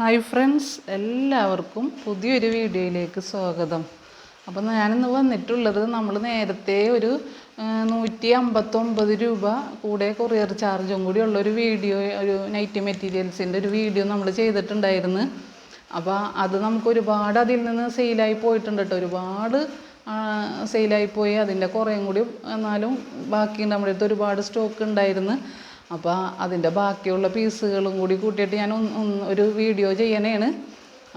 Hi friends എല്ലാവർക്കും പുതിയൊരു വീഡിയോയിലേക്ക് സ്വാഗതം. അപ്പം ഞാനിന്ന് വന്നിട്ടുള്ളത് നമ്മൾ നേരത്തെ ഒരു നൂറ്റി അമ്പത്തൊമ്പത് രൂപ കൂടെ കൊറിയർ ചാർജും കൂടി ഉള്ളൊരു വീഡിയോ ഒരു നൈറ്റി മെറ്റീരിയൽസിന്റെ ഒരു വീഡിയോ നമ്മൾ ചെയ്തിട്ടുണ്ടായിരുന്നു. അപ്പോൾ അത് നമുക്ക് ഒരുപാട് അതിൽ നിന്ന് സെയിലായി പോയിട്ടുണ്ട് കേട്ടോ ഒരുപാട് സെയിലായി പോയി. അതിന്റെ കുറേയും കൂടി എന്നാലും ബാക്കി നമ്മുടെ അടുത്ത് ഒരുപാട് സ്റ്റോക്ക് ഉണ്ടായിരുന്നു. അപ്പോൾ അതിന്റെ ബാക്കിയുള്ള പീസുകളും കൂടി കൂട്ടിയിട്ട് ഞാൻ ഒരു വീഡിയോ ചെയ്യണേണ്.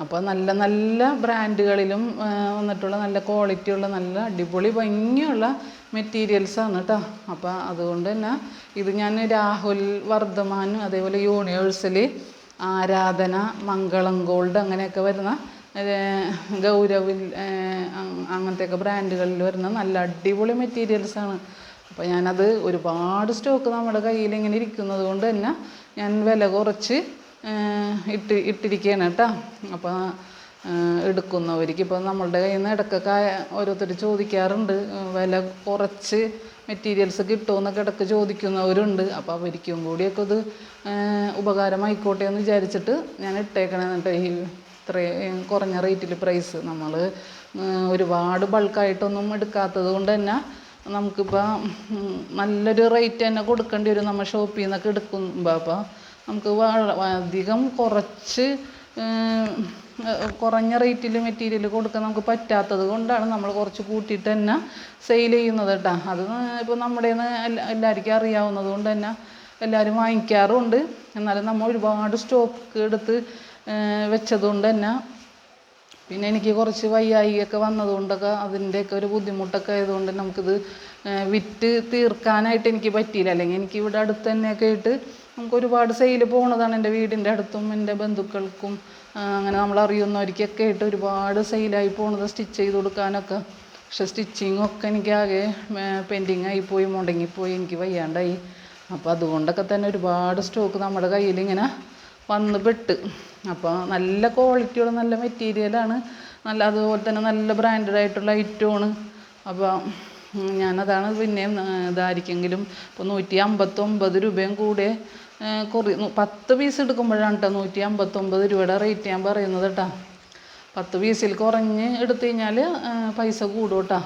അപ്പോൾ നല്ല നല്ല ബ്രാൻഡുകളിലും വന്നിട്ടുള്ള നല്ല ക്വാളിറ്റിയുള്ള നല്ല അടിപൊളി ഭംഗിയുള്ള മെറ്റീരിയൽസാണ് കേട്ടോ അപ്പോൾ അതുകൊണ്ട് തന്നെ ഇത് ഞാൻ രാഹുൽ വർദ്ധമാൻ അതേപോലെ യൂണിവേഴ്സൽ ആരാധന മംഗളം ഗോൾഡ് അങ്ങനെയൊക്കെ വരുന്ന ഗൗരവിൽ അങ്ങനത്തെയൊക്കെ ബ്രാൻഡുകളിൽ വരുന്ന നല്ല അടിപൊളി മെറ്റീരിയൽസാണ്. അപ്പോൾ ഞാനത് ഒരുപാട് സ്റ്റോക്ക് നമ്മുടെ കയ്യിൽ ഇങ്ങനെ ഇരിക്കുന്നത് കൊണ്ട് തന്നെ ഞാൻ വില കുറച്ച് ഇട്ട് ഇട്ടിരിക്കുകയാണ് കേട്ടോ. അപ്പോൾ എടുക്കുന്നവർക്ക് ഇപ്പോൾ നമ്മളുടെ കയ്യിൽ നിന്ന് ഇടക്കൊക്കെ ഓരോരുത്തർ ചോദിക്കാറുണ്ട് വില കുറച്ച് മെറ്റീരിയൽസ് കിട്ടുമെന്നൊക്കെ ഇടയ്ക്ക് ചോദിക്കുന്നവരുണ്ട്. അപ്പോൾ അവർക്കും കൂടിയൊക്കെ ഇത് ഉപകാരമായിക്കോട്ടെ എന്ന് വിചാരിച്ചിട്ട് ഞാൻ ഇട്ടേക്കണേ എന്നിട്ട് ഈ ഇത്രയും കുറഞ്ഞ റേറ്റിൽ പ്രൈസ് നമ്മൾ ഒരുപാട് ബൾക്കായിട്ടൊന്നും എടുക്കാത്തത് കൊണ്ട് തന്നെ നമുക്കിപ്പോൾ നല്ലൊരു റേറ്റ് തന്നെ കൊടുക്കേണ്ടി വരും നമ്മൾ ഷോപ്പിൽ നിന്നൊക്കെ എടുക്കുമ്പോൾ അപ്പോൾ നമുക്ക് അധികം കുറച്ച് കുറഞ്ഞ റേറ്റിൽ മെറ്റീരിയൽ കൊടുക്കാൻ നമുക്ക് പറ്റാത്തത് കൊണ്ടാണ് നമ്മൾ കുറച്ച് കൂട്ടിയിട്ട് തന്നെ സെയിൽ ചെയ്യുന്നത് കേട്ടോ അത് ഇപ്പോൾ നമ്മുടെ എല്ലാവർക്കും അറിയാവുന്നത് കൊണ്ട് തന്നെ എല്ലാവരും വാങ്ങിക്കാറുമുണ്ട് എന്നാലും നമ്മൾ ഒരുപാട് സ്റ്റോക്ക് എടുത്ത് വെച്ചതുകൊണ്ട് തന്നെ പിന്നെ എനിക്ക് കുറച്ച് വയ്യായികയൊക്കെ വന്നതുകൊണ്ടൊക്കെ അതിന്റെയൊക്കെ ഒരു ബുദ്ധിമുട്ടൊക്കെ ആയതുകൊണ്ട് നമുക്കിത് വിറ്റ് തീർക്കാനായിട്ട് എനിക്ക് പറ്റിയില്ല. അല്ലെങ്കിൽ എനിക്ക് ഇവിടെ അടുത്ത് തന്നെയൊക്കെ ആയിട്ട് നമുക്ക് ഒരുപാട് സെയിൽ പോകുന്നതാണ് എന്റെ വീടിന്റെ അടുത്തും എന്റെ ബന്ധുക്കൾക്കും അങ്ങനെ നമ്മൾ അറിയുന്നവർക്കൊക്കെ ആയിട്ട് ഒരുപാട് സെയിലായി പോകുന്നത് സ്റ്റിച്ച് ചെയ്ത് കൊടുക്കാനൊക്കെ. പക്ഷെ സ്റ്റിച്ചിങ്ങൊക്കെ എനിക്ക് ആകെ പെൻഡിങ് ആയിപ്പോയി മുടങ്ങിപ്പോയി എനിക്ക് വയ്യാണ്ടായി. അപ്പോൾ അതുകൊണ്ടൊക്കെ തന്നെ ഒരുപാട് സ്റ്റോക്ക് നമ്മുടെ കയ്യിൽ ഇങ്ങനെ വന്ന് പെട്ട്. അപ്പോൾ നല്ല ക്വാളിറ്റിയുള്ള നല്ല മെറ്റീരിയലാണ് നല്ല അതുപോലെ തന്നെ നല്ല ബ്രാൻഡഡ് ആയിട്ടുള്ള ഐറ്റമാണ് അപ്പോൾ ഞാനതാണ് പിന്നെയും ഇതായിരിക്കെങ്കിലും ഇപ്പോൾ നൂറ്റി അമ്പത്തൊമ്പത് രൂപയും കൂടെ കുറേ പത്ത് പീസ് എടുക്കുമ്പോഴാണ് കേട്ടോ നൂറ്റി അമ്പത്തൊമ്പത് രൂപയുടെ റേറ്റ് ഞാൻ പറയുന്നത് കേട്ടോ പത്ത് പീസിൽ കുറഞ്ഞ് എടുത്തു കഴിഞ്ഞാൽ പൈസ കൂടും കേട്ടോ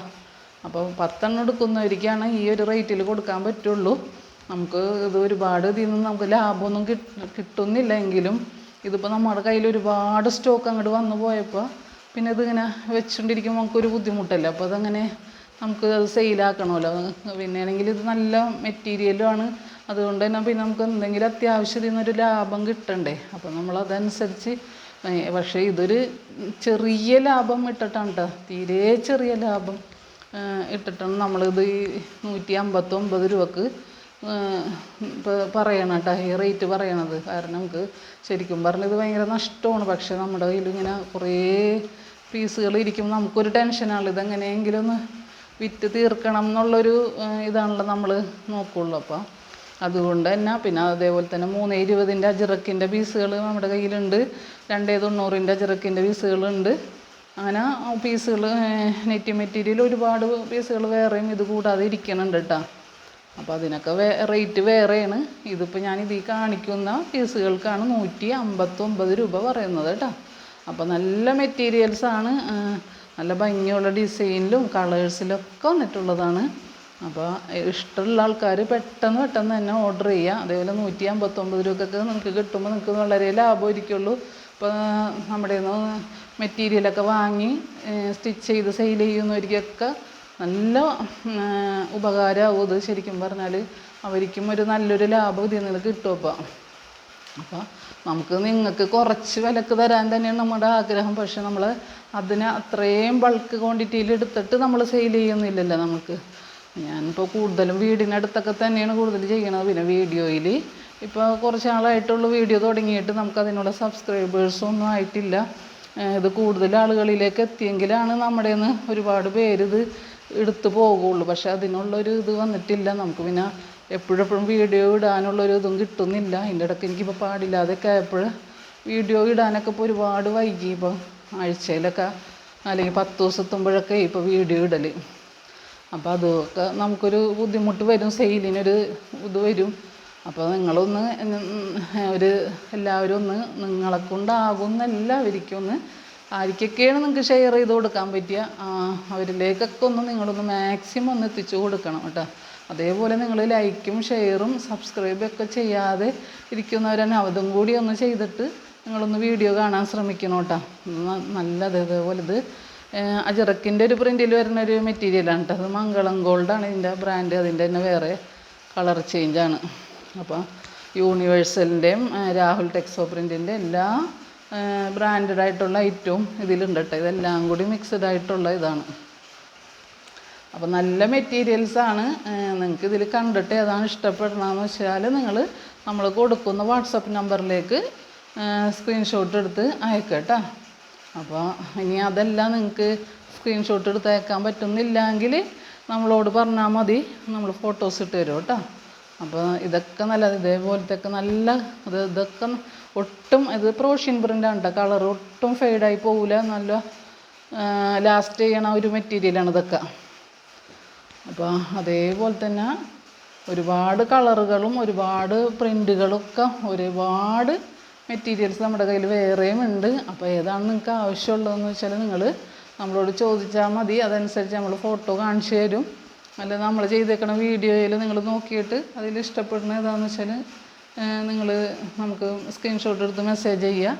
അപ്പോൾ പത്തെണ്ണം എടുക്കുന്നവർക്കാണ് ഈ ഒരു റേറ്റിൽ കൊടുക്കാൻ പറ്റുള്ളൂ. നമുക്ക് ഇത് ഒരുപാട് ഇതിൽ നിന്ന് നമുക്ക് ലാഭമൊന്നും കിട്ട കിട്ടുന്നില്ല എങ്കിലും ഇതിപ്പോൾ നമ്മുടെ കയ്യിൽ ഒരുപാട് സ്റ്റോക്ക് അങ്ങോട്ട് വന്നു പോയപ്പോൾ പിന്നെ ഇതിങ്ങനെ വെച്ചുകൊണ്ടിരിക്കുമ്പോൾ നമുക്കൊരു ബുദ്ധിമുട്ടല്ലേ? അപ്പോൾ അതങ്ങനെ നമുക്ക് അത് സെയിലാക്കണമല്ലോ പിന്നെ ആണെങ്കിൽ ഇത് നല്ല മെറ്റീരിയലുമാണ് അതുകൊണ്ട് തന്നെ പിന്നെ നമുക്ക് എന്തെങ്കിലും അത്യാവശ്യത്തിൽ നിന്നൊരു ലാഭം കിട്ടണ്ടേ? അപ്പോൾ നമ്മൾ അതനുസരിച്ച് പക്ഷേ ഇതൊരു ചെറിയ ലാഭം ഇട്ടിട്ടാണ് കേട്ടോ തീരെ ചെറിയ ലാഭം ഇട്ടിട്ടാണ് നമ്മളിത് നൂറ്റി അമ്പത്തൊമ്പത് രൂപക്ക് പറയണം കേട്ടോ ഈ റേറ്റ് പറയണത്. കാരണം നമുക്ക് ശരിക്കും പറഞ്ഞാൽ ഇത് ഭയങ്കര നഷ്ടമാണ്. പക്ഷേ നമ്മുടെ കയ്യിൽ ഇങ്ങനെ കുറേ പീസുകൾ ഇരിക്കുമ്പോൾ നമുക്കൊരു ടെൻഷനാണ് ഇതെങ്ങനെയെങ്കിലും ഒന്ന് വിറ്റ് തീർക്കണം എന്നുള്ളൊരു ഇതാണല്ലോ നമ്മൾ നോക്കുള്ളൂ. അപ്പോൾ അതുകൊണ്ട് തന്നെ പിന്നെ അതേപോലെ തന്നെ മൂന്ന് ഇരുപതിന്റെ അജിറക്കിന്റെ പീസുകൾ നമ്മുടെ കയ്യിലുണ്ട്. രണ്ടേ തൊണ്ണൂറിന്റെ അജിറക്കിന്റെ പീസുകളുണ്ട് അങ്ങനെ പീസുകൾ നെറ്റ് മെറ്റീരിയൽ ഒരുപാട് പീസുകൾ വേറെയും ഇത് കൂടാതെ ഇരിക്കുന്നുണ്ട് കേട്ടോ അപ്പോൾ അതിനൊക്കെ വേ റേറ്റ് വേറെയാണ്. ഇതിപ്പോൾ ഞാൻ ഇതിൽ കാണിക്കുന്ന പീസുകൾക്കാണ് നൂറ്റി അമ്പത്തൊമ്പത് രൂപ പറയുന്നത് കേട്ടോ. അപ്പോൾ നല്ല മെറ്റീരിയൽസാണ് നല്ല ഭംഗിയുള്ള ഡിസൈനിലും കളേഴ്സിലൊക്കെ വന്നിട്ടുള്ളതാണ്. അപ്പോൾ ഇഷ്ടമുള്ള ആൾക്കാർ പെട്ടെന്ന് പെട്ടെന്ന് തന്നെ ഓർഡർ ചെയ്യുക അതേപോലെ നൂറ്റി അമ്പത്തൊമ്പത് രൂപക്കൊക്കെ നിങ്ങൾക്ക് കിട്ടുമ്പോൾ നിങ്ങൾക്ക് വളരെ ലാഭമായിരിക്കുള്ളൂ. ഇപ്പോൾ നമ്മുടെ മെറ്റീരിയലൊക്കെ വാങ്ങി സ്റ്റിച്ച് ചെയ്ത് സെയിൽ ചെയ്യുന്നവർക്കൊക്കെ നല്ല ഉപകാരമാവും ഇത് ശരിക്കും പറഞ്ഞാൽ അവർക്കും ഒരു നല്ലൊരു ലാഭം ഇതിൽ നിന്ന് കിട്ടും അപ്പോൾ അപ്പോൾ നമുക്ക് നിങ്ങൾക്ക് കുറച്ച് വിലക്ക് തരാൻ തന്നെയാണ് നമ്മുടെ ആഗ്രഹം. പക്ഷെ നമ്മൾ അതിന് അത്രയും ബൾക്ക് ക്വാണ്ടിറ്റിയിൽ എടുത്തിട്ട് നമ്മൾ സെയിൽ ചെയ്യുന്നില്ലല്ലോ നമുക്ക്. ഞാനിപ്പോൾ കൂടുതലും വീടിനടുത്തൊക്കെ തന്നെയാണ് കൂടുതൽ ചെയ്യണത് പിന്നെ വീഡിയോയിൽ ഇപ്പോൾ കുറച്ച് നാളായിട്ടുള്ള വീഡിയോ തുടങ്ങിയിട്ട് നമുക്ക് അതിനുള്ള സബ്സ്ക്രൈബേഴ്സും ഒന്നും ആയിട്ടില്ല. ഇത് കൂടുതൽ ആളുകളിലേക്ക് എത്തിയെങ്കിലാണ് നമ്മുടെ ഒരുപാട് പേര് ഇത് എടുത്തു പോകുള്ളൂ. പക്ഷെ അതിനുള്ളൊരു ഇത് വന്നിട്ടില്ല. നമുക്ക് പിന്നെ എപ്പോഴെപ്പോഴും വീഡിയോ ഇടാനുള്ളൊരു ഇതും കിട്ടുന്നില്ല. അതിന്റെ ഇടയ്ക്ക് എനിക്കിപ്പോൾ പാടില്ലാതെയൊക്കെ ആയപ്പോൾ വീഡിയോ ഇടാനൊക്കെ ഇപ്പോൾ ഒരുപാട് വൈകി. ഇപ്പോൾ ആഴ്ചയിലൊക്കെ അല്ലെങ്കിൽ പത്ത് ദിവസത്തുമ്പോഴൊക്കെ ഇപ്പോൾ വീഡിയോ ഇടൽ. അപ്പോൾ അതൊക്കെ നമുക്കൊരു ബുദ്ധിമുട്ട് വരും. സെയിലിനൊരു ഇത് വരും. അപ്പോൾ നിങ്ങളൊന്ന് ഒരു എല്ലാവരും ഒന്ന് നിങ്ങളെ കൊണ്ടാകുന്ന എല്ലാവർക്കും ആർക്കൊക്കെയാണ് നിങ്ങൾക്ക് ഷെയർ ചെയ്ത് കൊടുക്കാൻ പറ്റിയ. ആ, അവരിലേക്കൊക്കെ ഒന്ന് നിങ്ങളൊന്ന് മാക്സിമം ഒന്ന് എത്തിച്ചു കൊടുക്കണം കേട്ടോ. അതേപോലെ നിങ്ങൾ ലൈക്കും ഷെയറും സബ്സ്ക്രൈബും ഒക്കെ ചെയ്യാതെ ഇരിക്കുന്നവരെന്നെ അവതും കൂടി ഒന്ന് ചെയ്തിട്ട് നിങ്ങളൊന്ന് വീഡിയോ കാണാൻ ശ്രമിക്കണം കേട്ടോ. നല്ലത് ഇതേപോലെ ഇത് അജറക്കിന്റെ ഒരു പ്രിന്റിൽ വരുന്ന ഒരു മെറ്റീരിയലാണ് കേട്ടോ. അത് മംഗളം ഗോൾഡാണ് ഇതിന്റെ ബ്രാൻഡ് അതിന്റെ തന്നെ വേറെ കളർ ചേഞ്ചാണ് അപ്പോൾ യൂണിവേഴ്സലിന്റെയും രാഹുൽ ടെക്സോ പ്രിന്റിന്റെ എല്ലാ ബ്രാൻഡഡ് ആയിട്ടുള്ള ഐറ്റവും ഇതിലുണ്ട് ഇതെല്ലാം കൂടി മിക്സഡ് ആയിട്ടുള്ള ഇതാണ്. അപ്പോൾ നല്ല മെറ്റീരിയൽസാണ് നിങ്ങൾക്ക് ഇതിൽ കണ്ടിട്ട് ഏതാണ് ഇഷ്ടപ്പെടണമെന്ന് വെച്ചാൽ നിങ്ങൾ നമ്മൾ കൊടുക്കുന്ന വാട്സപ്പ് നമ്പറിലേക്ക് സ്ക്രീൻഷോട്ട് എടുത്ത് അയക്കുക കേട്ടോ അപ്പോൾ ഇനി അതെല്ലാം നിങ്ങൾക്ക് സ്ക്രീൻഷോട്ട് എടുത്ത് അയക്കാൻ പറ്റുന്നില്ലെങ്കിൽ നമ്മളോട് പറഞ്ഞാൽ മതി. നമ്മൾ ഫോട്ടോസ് ഇട്ട് തരും കേട്ടോ അപ്പോൾ ഇതൊക്കെ നല്ല ഇതേപോലത്തെ ഒക്കെ നല്ല ഇത് ഇതൊക്കെ ഒട്ടും ഇത് പ്രോഷ്യൻ പ്രിന്റാണ് കേട്ടോ കളർ ഒട്ടും ഫെയ്ഡായി പോവില്ല നല്ല ലാസ്റ്റ് ചെയ്യണ ഒരു മെറ്റീരിയലാണ് ഇതൊക്കെ. അപ്പോൾ അതേപോലെ തന്നെ ഒരുപാട് കളറുകളും ഒരുപാട് പ്രിന്റുകളൊക്കെ ഒരുപാട് മെറ്റീരിയൽസ് നമ്മുടെ കയ്യിൽ വേറെയും ഉണ്ട്. അപ്പോൾ ഏതാണ് നിങ്ങൾക്ക് ആവശ്യമുള്ളതെന്ന് വെച്ചാൽ നിങ്ങൾ നമ്മളോട് ചോദിച്ചാൽ മതി. അതനുസരിച്ച് നമ്മൾ ഫോട്ടോ കാണിച്ചു തരും. അല്ല നമ്മൾ ചെയ്തേക്കണ വീഡിയോയിൽ നിങ്ങൾ നോക്കിയിട്ട് അതിൽ ഇഷ്ടപ്പെടുന്ന ഏതാണെന്ന് വെച്ചാൽ നിങ്ങൾ നമുക്ക് സ്ക്രീൻഷോട്ട് എടുത്ത് മെസ്സേജ് ചെയ്യുക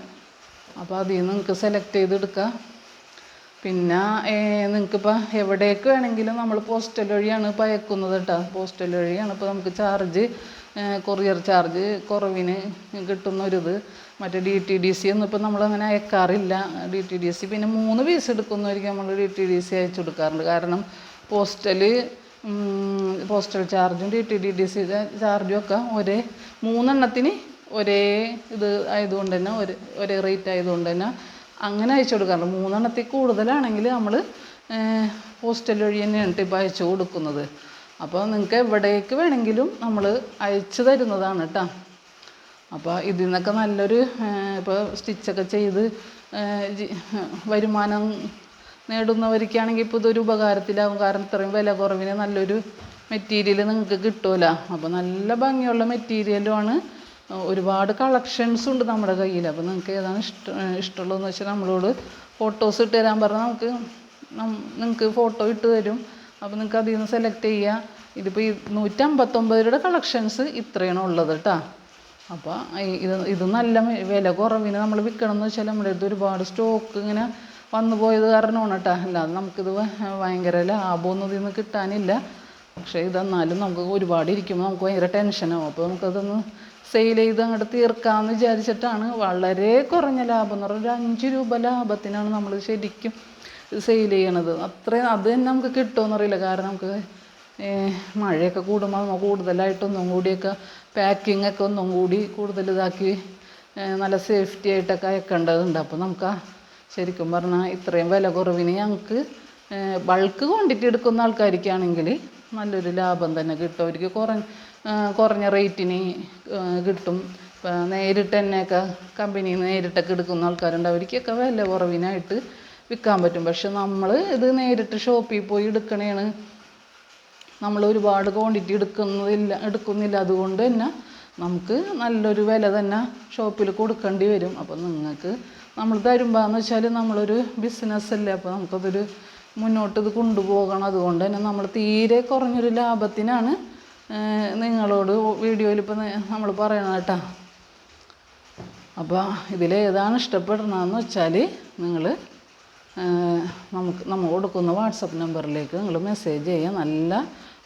അപ്പോൾ അതിൽ നിന്ന് നിങ്ങൾക്ക് സെലക്ട് ചെയ്തെടുക്കാം പിന്നെ നിങ്ങൾക്കിപ്പോൾ എവിടേക്ക് വേണമെങ്കിലും നമ്മൾ പോസ്റ്റൽ വഴിയാണ് ഇപ്പോൾ അയക്കുന്നത് കേട്ടോ പോസ്റ്റൽ വഴിയാണ് ഇപ്പോൾ നമുക്ക് ചാർജ് കൊറിയർ ചാർജ് കുറവിന് കിട്ടുന്ന ഒരിത്. മറ്റേ ഡി ടി ഡി സി ഒന്നും ഇപ്പോൾ നമ്മളങ്ങനെ അയക്കാറില്ല. ഡി ടി ഡി സി പിന്നെ മൂന്ന് പീസ് എടുക്കുന്നവർക്ക് നമ്മൾ ഡി ടി ഡി സി അയച്ചു കൊടുക്കാറുണ്ട് കാരണം പോസ്റ്റൽ പോസ്റ്റൽ ചാർജും D T D D C ചാർജും ഒക്കെ ഒരേ മൂന്നെണ്ണത്തിന് ഒരേ ഇത് ആയതുകൊണ്ട് തന്നെ ഒരു ഒരേ റേറ്റ് ആയതുകൊണ്ട് തന്നെ അങ്ങനെ അയച്ചു കൊടുക്കാറുണ്ട്. മൂന്നെണ്ണത്തിൽ കൂടുതലാണെങ്കിൽ നമ്മൾ പോസ്റ്റൽ വഴി തന്നെയാണ് ഇപ്പോൾ അയച്ചു കൊടുക്കുന്നത്. അപ്പോൾ നിങ്ങൾക്ക് എവിടേക്ക് വേണമെങ്കിലും നമ്മൾ അയച്ചു തരുന്നതാണ് കേട്ടോ. അപ്പോൾ ഇതിൽ നിന്നൊക്കെ നല്ലൊരു ഇപ്പോൾ സ്റ്റിച്ചൊക്കെ ചെയ്ത് വരുമാനം നേടുന്നവർക്കാണെങ്കിൽ ഇപ്പോൾ ഇതൊരു ഉപകാരത്തിലാവും. കാരണം ഇത്രയും വില കുറവിന് നല്ലൊരു മെറ്റീരിയൽ നിങ്ങൾക്ക് കിട്ടൂല. അപ്പോൾ നല്ല ഭംഗിയുള്ള മെറ്റീരിയലുമാണ് ഒരുപാട് കളക്ഷൻസ് ഉണ്ട് നമ്മുടെ കയ്യിൽ. അപ്പോൾ നിങ്ങൾക്ക് ഏതാണ് ഇഷ്ടം ഇഷ്ടമുള്ളതെന്ന് വെച്ചാൽ നമ്മളോട് ഫോട്ടോസ് ഇട്ട് തരാൻ പറഞ്ഞാൽ നമുക്ക് നിങ്ങൾക്ക് ഫോട്ടോ ഇട്ട് തരും. അപ്പോൾ നിങ്ങൾക്ക് അതിൽ നിന്ന് സെലക്ട് ചെയ്യുക ഇതിപ്പോൾ ഈ നൂറ്റമ്പത്തൊമ്പത് രൂപയുടെ കളക്ഷൻസ് ഇത്രയാണ് ഉള്ളത് കേട്ടോ അപ്പോൾ ഇത് ഇത് നല്ല വില കുറവിന് നമ്മൾ വിൽക്കണം എന്ന് വെച്ചാൽ നമ്മുടെ അടുത്ത് ഒരുപാട് സ്റ്റോക്ക് ഇങ്ങനെ വന്നു പോയത് കാരണമാണ് കേട്ടോ. അല്ലാതെ നമുക്കിത് ഭയങ്കര ലാഭമൊന്നും ഇതിൽ നിന്ന് കിട്ടാനില്ല. പക്ഷേ ഇതെന്നാലും നമുക്ക് ഒരുപാട് ഇരിക്കുമ്പോൾ നമുക്ക് ഭയങ്കര ടെൻഷനാവും അപ്പോൾ നമുക്കതൊന്ന് സെയിൽ ചെയ്ത് അങ്ങോട്ട് തീർക്കാമെന്ന് വിചാരിച്ചിട്ടാണ് വളരെ കുറഞ്ഞ ലാഭം എന്ന് പറഞ്ഞാൽ ഒരു അഞ്ച് രൂപ ലാഭത്തിനാണ് നമ്മൾ ശരിക്കും സെയിൽ ചെയ്യണത്. അത്രയും അത് തന്നെ നമുക്ക് കിട്ടുമെന്ന് അറിയില്ല. കാരണം നമുക്ക് മഴയൊക്കെ കൂടുമ്പോൾ നമ്മൾ കൂടുതലായിട്ടൊന്നും കൂടിയൊക്കെ പാക്കിംഗ് ഒക്കെ ഒന്നും കൂടി കൂടുതൽ ഇതാക്കി നല്ല സേഫ്റ്റി ആയിട്ടൊക്കെ അയക്കേണ്ടതുണ്ട്. അപ്പോൾ നമുക്ക് ശരിക്കും പറഞ്ഞാൽ ഇത്രയും വില കുറവിന് ഞങ്ങൾക്ക് ബൾക്ക് ക്വാണ്ടിറ്റി എടുക്കുന്ന ആൾക്കാർക്കാണെങ്കിൽ നല്ലൊരു ലാഭം തന്നെ കിട്ടും. അവർക്ക് കുറഞ്ഞ കുറഞ്ഞ റേറ്റിന് കിട്ടും. നേരിട്ട് തന്നെയൊക്കെ കമ്പനി നേരിട്ടൊക്കെ എടുക്കുന്ന ആൾക്കാരുണ്ട്. അവർക്കൊക്കെ വില കുറവിനായിട്ട് വിൽക്കാൻ പറ്റും. പക്ഷെ നമ്മൾ ഇത് നേരിട്ട് ഷോപ്പിൽ പോയി എടുക്കണേണ്. നമ്മൾ ഒരുപാട് ക്വാണ്ടിറ്റി എടുക്കുന്നില്ല എടുക്കുന്നില്ല. അതുകൊണ്ട് തന്നെ നമുക്ക് നല്ലൊരു വില തന്നെ ഷോപ്പിൽ കൊടുക്കേണ്ടി വരും. അപ്പോൾ നിങ്ങൾക്ക് നമ്മൾ തരുമ്പോൾ എന്ന് വെച്ചാൽ നമ്മളൊരു ബിസിനസ് അല്ലേ? അപ്പോൾ നമുക്കതൊരു മുന്നോട്ട് ഇത് കൊണ്ടുപോകണം. അതുകൊണ്ട് തന്നെ നമ്മൾ തീരെ കുറഞ്ഞൊരു ലാഭത്തിനാണ് നിങ്ങളോട് വീഡിയോയിൽ ഇപ്പോൾ നമ്മൾ പറയണം കേട്ടോ. അപ്പോൾ ഇതിലേതാണ് ഇഷ്ടപ്പെടുന്നതെന്ന് വെച്ചാൽ നിങ്ങൾ നമുക്ക് നമ്മൾ കൊടുക്കുന്ന വാട്സപ്പ് നമ്പറിലേക്ക് നിങ്ങൾ മെസ്സേജ് ചെയ്യുക. നല്ല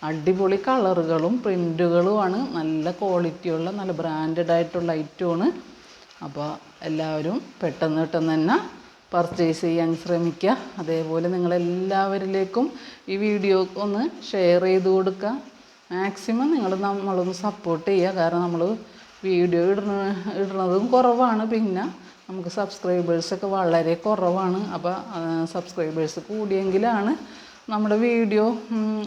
അടിപൊളി കളറുകളും പ്രിന്റുകളുമാണ് നല്ല ക്വാളിറ്റിയുള്ള നല്ല ബ്രാൻഡഡ് ആയിട്ടുള്ള ഐറ്റമാണ് അപ്പോൾ എല്ലാവരും പെട്ടെന്ന് പെട്ടെന്ന് തന്നെ പർച്ചേസ് ചെയ്യാൻ ശ്രമിക്കുക. അതേപോലെ നിങ്ങളെല്ലാവരിലേക്കും ഈ വീഡിയോ ഒന്ന് ഷെയർ ചെയ്ത് കൊടുക്കുക. മാക്സിമം നിങ്ങൾ നമ്മളൊന്ന് സപ്പോർട്ട് ചെയ്യുക. കാരണം നമ്മൾ വീഡിയോ ഇടുന്ന ഇടുന്നതും കുറവാണ്. പിന്നെ നമുക്ക് സബ്സ്ക്രൈബേഴ്സൊക്കെ വളരെ കുറവാണ്. അപ്പോൾ സബ്സ്ക്രൈബേഴ്സ് കൂടിയെങ്കിലാണ് നമ്മുടെ വീഡിയോ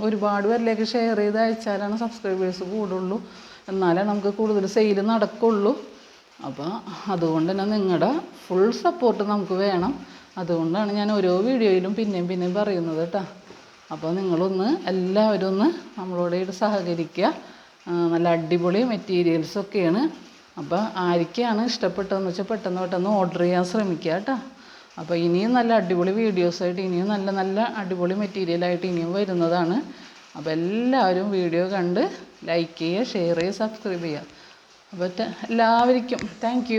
ഒരുപാട് പേരിലേക്ക് ഷെയർ ചെയ്ത് അയച്ചാലാണ് സബ്സ്ക്രൈബേഴ്സ് കൂടുള്ളൂ. എന്നാലേ നമുക്ക് കൂടുതൽ സെയിൽ നടക്കുള്ളൂ. അപ്പോൾ അതുകൊണ്ട് തന്നെ നിങ്ങളുടെ ഫുൾ സപ്പോർട്ട് നമുക്ക് വേണം. അതുകൊണ്ടാണ് ഞാൻ ഓരോ വീഡിയോയിലും പിന്നെയും പിന്നെയും പറയുന്നത് കേട്ടോ. അപ്പോൾ നിങ്ങളൊന്ന് എല്ലാവരും ഒന്ന് നമ്മളോട് സഹകരിക്കുക. നല്ല അടിപൊളി മെറ്റീരിയൽസൊക്കെയാണ് അപ്പോൾ ആർക്കാണ് ഇഷ്ടപ്പെട്ടതെന്ന് വെച്ചാൽ പെട്ടെന്ന് പെട്ടെന്ന് ഓർഡർ ചെയ്യാൻ ശ്രമിക്കുക കേട്ടോ. അപ്പോൾ ഇനിയും നല്ല അടിപൊളി വീഡിയോസായിട്ട് ഇനിയും നല്ല നല്ല അടിപൊളി മെറ്റീരിയലായിട്ട് ഇനിയും വരുന്നതാണ്. അപ്പോൾ എല്ലാവരും വീഡിയോ കണ്ട് ലൈക്ക് ചെയ്യുക ഷെയർ ചെയ്യുക സബ്സ്ക്രൈബ് ചെയ്യുക. അപ്പോൾ എല്ലാവർക്കും താങ്ക്